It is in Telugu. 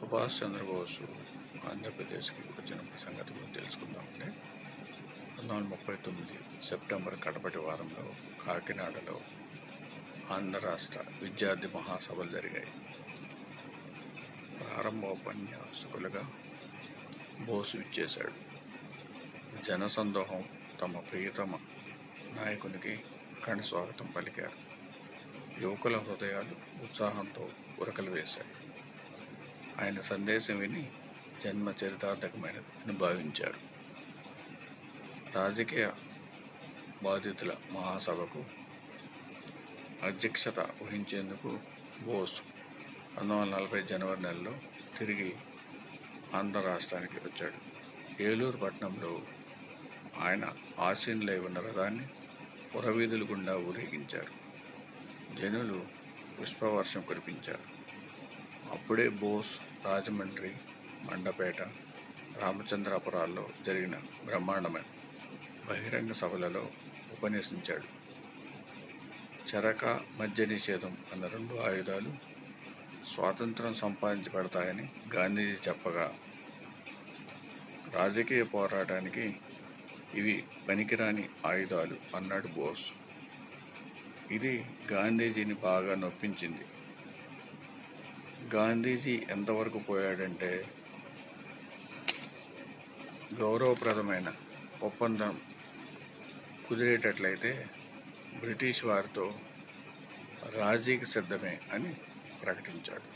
సుభాష్ చంద్రబోసు ఆంధ్రప్రదేశ్కి వచ్చిన సంగతి గురించి తెలుసుకుందామంటే పంతొమ్మిది వందల ముప్పై తొమ్మిది సెప్టెంబర్ కడపటి వారంలో కాకినాడలో ఆంధ్ర రాష్ట్ర విద్యార్థి మహాసభలు జరిగాయి. ప్రారంభోపన్యాసకులుగా బోసు ఇచ్చేశాడు జనసందోహం తమ ప్రియతమ నాయకునికి అఖండ స్వాగతం పలికారు. యువకుల హృదయాలు ఉత్సాహంతో ఉరకలు వేశాయి. ఆయన సందేశం విని జన్మ చరితార్థకమైనదని భావించారు రాజకీయ బాధితుల మహాసభకు అధ్యక్షత వహించేందుకు బోస్ పంతొమ్మిది వందల నలభై జనవరి నెలలో తిరిగి ఆంధ్ర రాష్ట్రానికి వచ్చాడు. ఏలూరు పట్టణంలో ఆయన ఆసీనులై ఉన్న రథాన్ని పురవీధుల గుండా ఊరేగించారు. జనులు పుష్పవర్షం కురిపించారు. అప్పుడే బోస్ రాజమండ్రి మండపేట రామచంద్రాపురాల్లో జరిగిన బ్రహ్మాండమైన బహిరంగ సభలలో ఉపన్యసించాడు. చరక మద్య నిషేధం అన్న రెండు ఆయుధాలు స్వాతంత్రం సంపాదించబడతాయని గాంధీజీ చెప్పగా రాజకీయ పోరాటానికి ఇవి పనికిరాని ఆయుధాలు అన్నాడు బోస్. ఇది గాంధీజీని బాగా నొప్పించింది. గాంధీజీ ఎంతవరకు పోయాడంటే గౌరవప్రదమైన ఒప్పందం కుదిరేటట్లయితే బ్రిటిష్ వారితో రాజీకి సిద్ధమే అని ప్రకటించాడు.